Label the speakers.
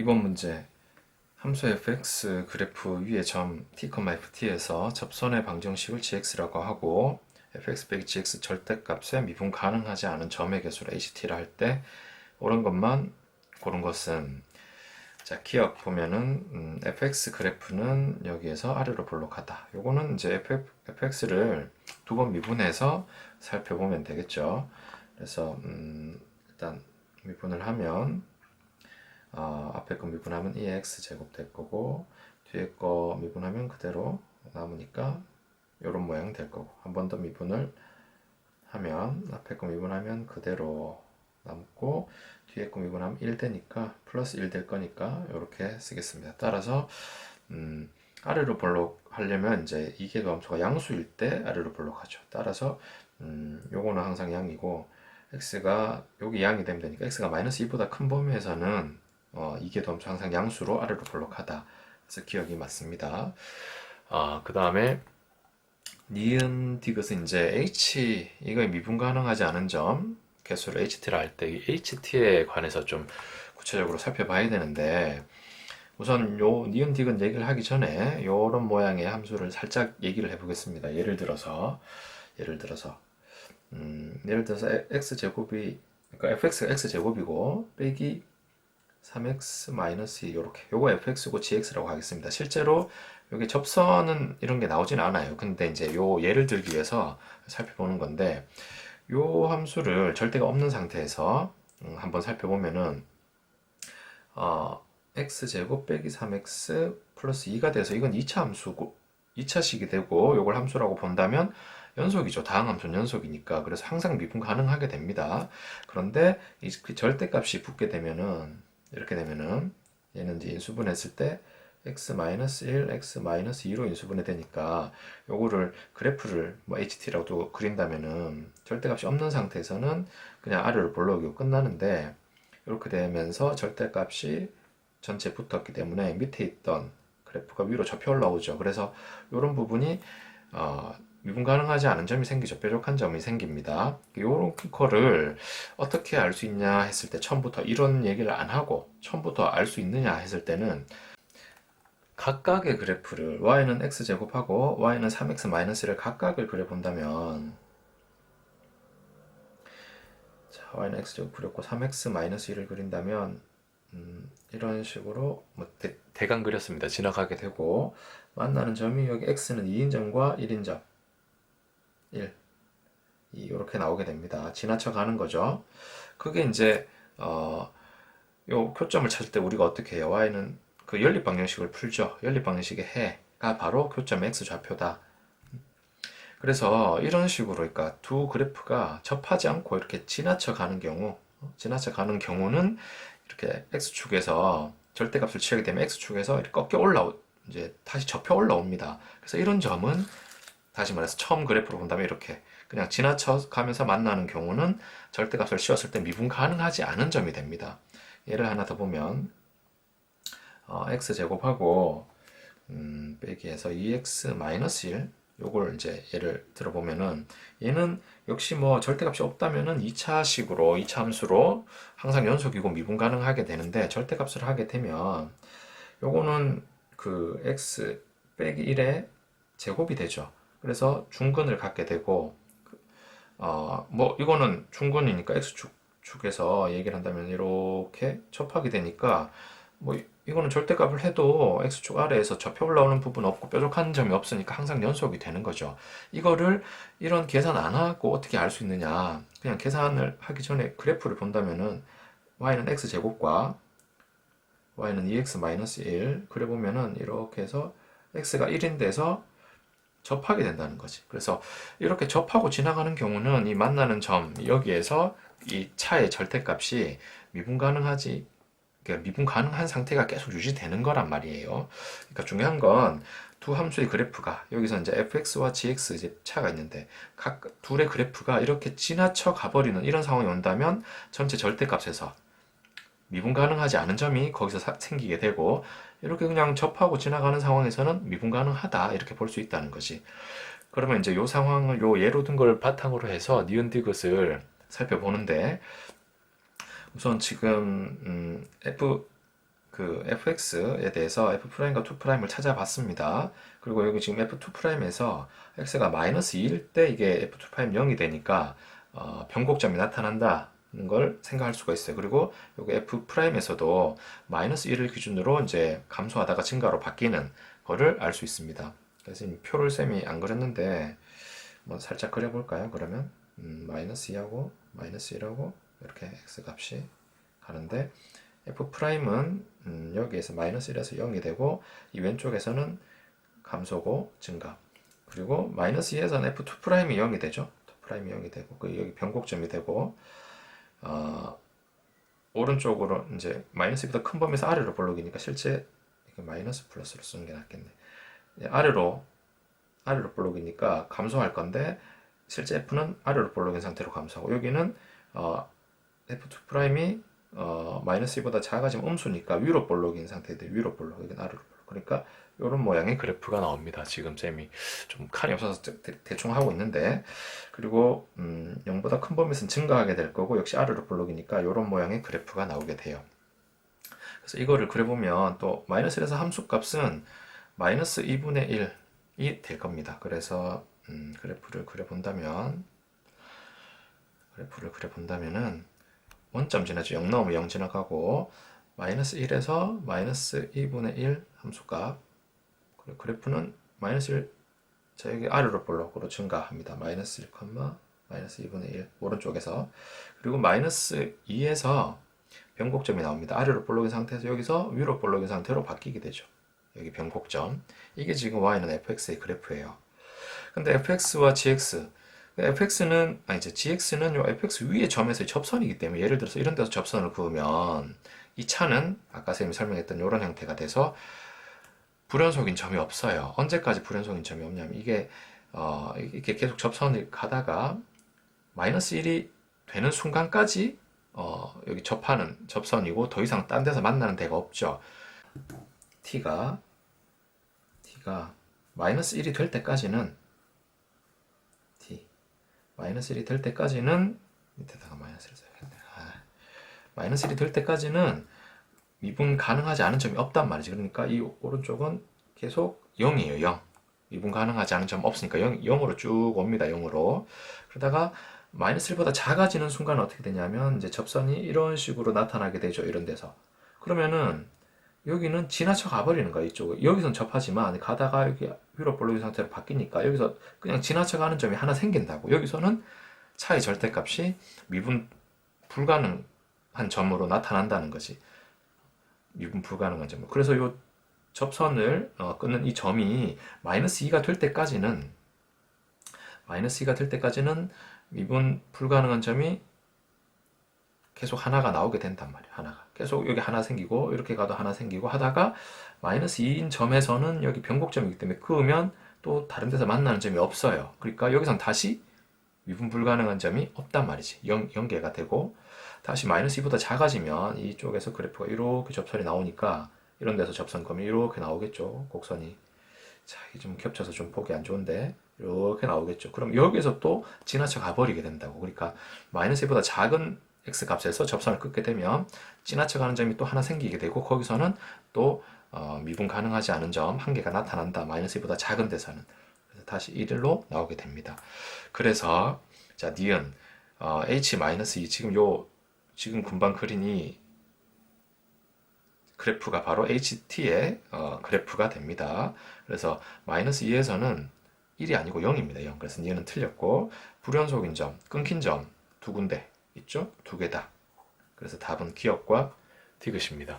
Speaker 1: 이번 문제 함수 fx 그래프 위의 점 t, ft에서 접선의 방정식을 gx라고 하고 fx 빼기 gx 절대값에 미분 가능하지 않은 점의 개수를 ht라 할 때 옳은 것만 고른 것은 자 기억 보면은 음, fx 그래프는 여기에서 아래로 볼록하다. 요거는 이제 f, fx를 두 번 미분해서 살펴보면 되겠죠. 그래서 음, 일단 미분을 하면 어, 앞에 거 미분하면 2x 제곱 될 거고 뒤에 거 미분하면 그대로 남으니까 이런 모양 될 거고 한 번 더 미분을 하면 앞에 거 미분하면 그대로 남고 뒤에 거 미분하면 1 되니까 플러스 1 될 거니까 이렇게 쓰겠습니다. 따라서 음, 아래로 볼록 하려면 이제 이계 함수가 양수일 때 아래로 볼록하죠. 따라서 음, 요거는 항상 양이고 x가 여기 양이 되면 되니까 x가 마이너스 2보다 큰 범위에서는 어, 이게 덤수 항상 양수로 아래로 볼록하다. 그래서 기억이 맞습니다. 아, 그 다음에 니은 디귿은 이제 h 이거 미분 가능하지 않은 점 개수를 ht라 할때 ht에 관해서 좀 구체적으로 살펴봐야 되는데 우선 요 니은 디귿 얘기를 하기 전에 요런 모양의 함수를 살짝 얘기를 해보겠습니다. 예를 들어서 예를 들어서 음, 예를 들어서 x 제곱이 그러니까 fx가 x 제곱이고 빼기 3x 마이너스 2 이렇게 요거 fx고 gx라고 하겠습니다. 실제로 여기 접선은 이런 게 나오진 않아요. 근데 이제 요 예를 들기 위해서 살펴보는 건데 요 함수를 절대가 없는 상태에서 음, 한번 살펴보면은 어, x제곱 빼기 3x 플러스 2가 돼서 이건 2차 함수고 2차식이 되고 요걸 함수라고 본다면 연속이죠. 다항 함수는 연속이니까. 그래서 항상 미분 가능하게 됩니다. 그런데 이 절대값이 붙게 되면은 이렇게 되면은 얘는 이제 인수분했을 때 x-1, x-2로 인수분해 되니까 요거를 그래프를 뭐 ht라고도 그린다면은 절대값이 없는 상태에서는 그냥 아래로 볼록이고 끝나는데 이렇게 되면서 절대값이 전체 붙었기 때문에 밑에 있던 그래프가 위로 접혀 올라오죠. 그래서 이런 부분이 어, 미분 가능하지 않은 점이 생기죠. 뾰족한 점이 생깁니다. 요런 거를 어떻게 알 수 있냐 했을 때 처음부터 이런 얘기를 안 하고 처음부터 알 수 있느냐 했을 때는 각각의 그래프를 y는 x제곱하고 y는 3x-를 각각을 그려본다면 자, y는 x제곱 그렸고 3x-1을 그린다면 음, 이런 식으로 뭐 대, 강 그렸습니다. 지나가게 되고 만나는 점이 여기 x는 2인점과 1인점 1 이렇게 나오게 됩니다. 지나쳐 가는 거죠. 그게 이제 어, 요 교점을 찾을 때 우리가 어떻게 해요? y는 그 연립 방정식을 풀죠. 연립 방정식의 해가 바로 교점 x 좌표다. 그래서 이런 식으로 그러니까 두 그래프가 접하지 않고 이렇게 지나쳐 가는 경우 지나쳐 가는 경우는 이렇게 x축에서 절대값을 취하게 되면 x축에서 꺾여 올라오 이제 다시 접혀 올라옵니다. 그래서 이런 점은 다시 말해서 처음 그래프로 본다면 이렇게 그냥 지나쳐 가면서 만나는 경우는 절대값을 씌웠을 때 미분 가능하지 않은 점이 됩니다. 예를 하나 더 보면 어, x제곱하고 음, 빼기 해서 2x 마이너스 1 요걸 이제 예를 들어보면은 얘는 역시 뭐 절대값이 없다면은 2차식으로 2차 함수로 항상 연속이고 미분 가능하게 되는데 절대값을 하게 되면 요거는 그 x 빼기 1의 제곱이 되죠. 그래서 중근을 갖게 되고 어, 뭐 이거는 중근이니까 x축 축에서 얘기를 한다면 이렇게 접하게 되니까 뭐 이거는 절대값을 해도 x축 아래에서 접혀 올라오는 부분 없고 뾰족한 점이 없으니까 항상 연속이 되는 거죠. 이거를 이런 계산 안 하고 어떻게 알 수 있느냐? 그냥 계산을 하기 전에 그래프를 본다면은 y는 x 제곱과 y는 2x-1 그래 보면은 이렇게 해서 x가 1인 데서 접하게 된다는 거지. 그래서 이렇게 접하고 지나가는 경우는 이 만나는 점 여기에서 이 차의 절대값이 미분 가능하지 그러니까 미분 가능한 상태가 계속 유지되는 거란 말이에요. 그러니까 중요한 건 두 함수의 그래프가 여기서 이제 fx와 gx 이제 차가 있는데 각 둘의 그래프가 이렇게 지나쳐 가버리는 이런 상황이 온다면 전체 절대값에서 미분 가능하지 않은 점이 거기서 사, 생기게 되고 이렇게 그냥 접하고 지나가는 상황에서는 미분 가능하다 이렇게 볼 수 있다는 거지. 그러면 이제 요 상황을 요 예로 든 걸 바탕으로 해서 니은 디귿을 살펴보는데 우선 지금 음, f 그 fx에 대해서 f'과 2'을 찾아봤습니다. 그리고 여기 지금 f2'에서 x가 마이너스 2일 때 이게 f2' 0이 되니까 어, 변곡점이 나타난다는 걸 생각할 수가 있어요. 그리고 여기 f'에서도 마이너스 1을 기준으로 이제 감소하다가 증가로 바뀌는 거를 알 수 있습니다. 그래서 표를 쌤이 안 그렸는데 뭐 살짝 그려볼까요? 그러면 음, 마이너스 2하고 마이너스 1하고 이렇게 x 값이 가는데 f'은 음, 여기에서 마이너스 1에서 0이 되고 이 왼쪽에서는 감소고 증가 그리고 마이너스 2에서는 f2'이 0이 되죠 2'이 0이 되고 그 여기 변곡점이 되고 어, 오른쪽으로 이제 마이너스 2보다 큰 범위에서 아래로 볼록이니까 실제 마이너스 플러스로 쓰는 게 낫겠네. 예, 아래로 아래로 볼록이니까 감소할 건데 실제 f는 아래로 볼록인 상태로 감소하고 여기는 어, f2'이 어, 마이너스 2보다 작아지면 음수니까 위로 볼록인 상태들 위로 볼록 여기 아래로 볼록. 그러니까 이런 모양의 그래프가 나옵니다. 지금 쌤이 좀 칸이 없어서 대, 충 하고 있는데. 그리고 음, 0보다 큰 범위에서는 증가하게 될 거고 역시 아래로 볼록이니까 이런 모양의 그래프가 나오게 돼요. 그래서 이거를 그려보면 또 마이너스 1에서 함수 값은 마이너스 2분의 1이 될 겁니다. 그래서 음, 그래프를 그려본다면 그래프를 그려본다면은 원점 지나죠. 0 나오면 0 지나가고 마이너스 1에서 마이너스 2분의 1 함수값 그래프는 마이너스 1 자, 여기 아래로 볼록으로 증가합니다. 마이너스 1, 마이너스 2분의 1 오른쪽에서 그리고 마이너스 2에서 변곡점이 나옵니다. 아래로 볼록인 상태에서 여기서 위로 볼록인 상태로 바뀌게 되죠. 여기 변곡점 이게 지금 y는 fx의 그래프예요. 근데 fx와 gx fx는 아니 이제 gx는 요 fx 위의 점에서의 접선이기 때문에 예를 들어서 이런 데서 접선을 그으면 이 차는 아까 선생님이 설명했던 이런 형태가 돼서 불연속인 점이 없어요. 언제까지 불연속인 점이 없냐면 이게 어, 이렇게 계속 접선을 가다가 마이너스 1이 되는 순간까지 어, 여기 접하는 접선이고 더 이상 딴 데서 만나는 데가 없죠. t가 t가 마이너스 1이 될 때까지는 마이너스 1이 될 때까지는 밑에다가 마이너스를 써야겠네. 아, 마이너스 1이 될 때까지는 미분 가능하지 않은 점이 없단 말이지. 그러니까 이 오른쪽은 계속 0이에요. 0. 미분 가능하지 않은 점 없으니까 0, 0으로 쭉 옵니다. 0으로. 그러다가 마이너스 1보다 작아지는 순간은 어떻게 되냐면 이제 접선이 이런 식으로 나타나게 되죠. 이런 데서. 그러면은 여기는 지나쳐 가버리는 거야. 이쪽을. 여기선 접하지만 가다가 여기 위로 볼록인 상태로 바뀌니까 여기서 그냥 지나쳐 가는 점이 하나 생긴다고. 여기서는 차의 절대값이 미분 불가능한 점으로 나타난다는 거지. 미분 불가능한 점. 그래서 이 접선을 어, 끊는 이 점이 마이너스 2가 될 때까지는 마이너스 2가 될 때까지는 미분 불가능한 점이 계속 하나가 나오게 된단 말이야. 하나가. 계속 여기 하나 생기고 이렇게 가도 하나 생기고 하다가 마이너스 2인 점에서는 여기 변곡점이기 때문에 그으면 또 다른 데서 만나는 점이 없어요. 그러니까 여기선 다시 미분 불가능한 점이 없단 말이지. 연, 연계가 되고 다시 마이너스 2보다 작아지면 이쪽에서 그래프가 이렇게 접선이 나오니까 이런 데서 접선검이 이렇게 나오겠죠. 곡선이. 자, 이게 좀 겹쳐서 좀 보기 안 좋은데 이렇게 나오겠죠. 그럼 여기서 또 지나쳐 가버리게 된다고. 그러니까 마이너스 2보다 작은 x값에서 접선을 끊게 되면 지나쳐 가는 점이 또 하나 생기게 되고 거기서는 또 어, 미분 가능하지 않은 점 한 개가 나타난다. 마이너스 2보다 작은 데서는. 그래서 다시 1로 나오게 됩니다. 그래서 자 니은 어, h-2 지금 요 지금 금방 이 그래프가 바로 ht의 어, 그래프가 됩니다. 그래서 마이너스 2에서는 1이 아니고 0입니다. 0. 그래서 니은은 틀렸고 불연속인 점, 끊긴 점 두 군데 있죠? 두 개다. 그래서 답은 기억과 디귿입니다.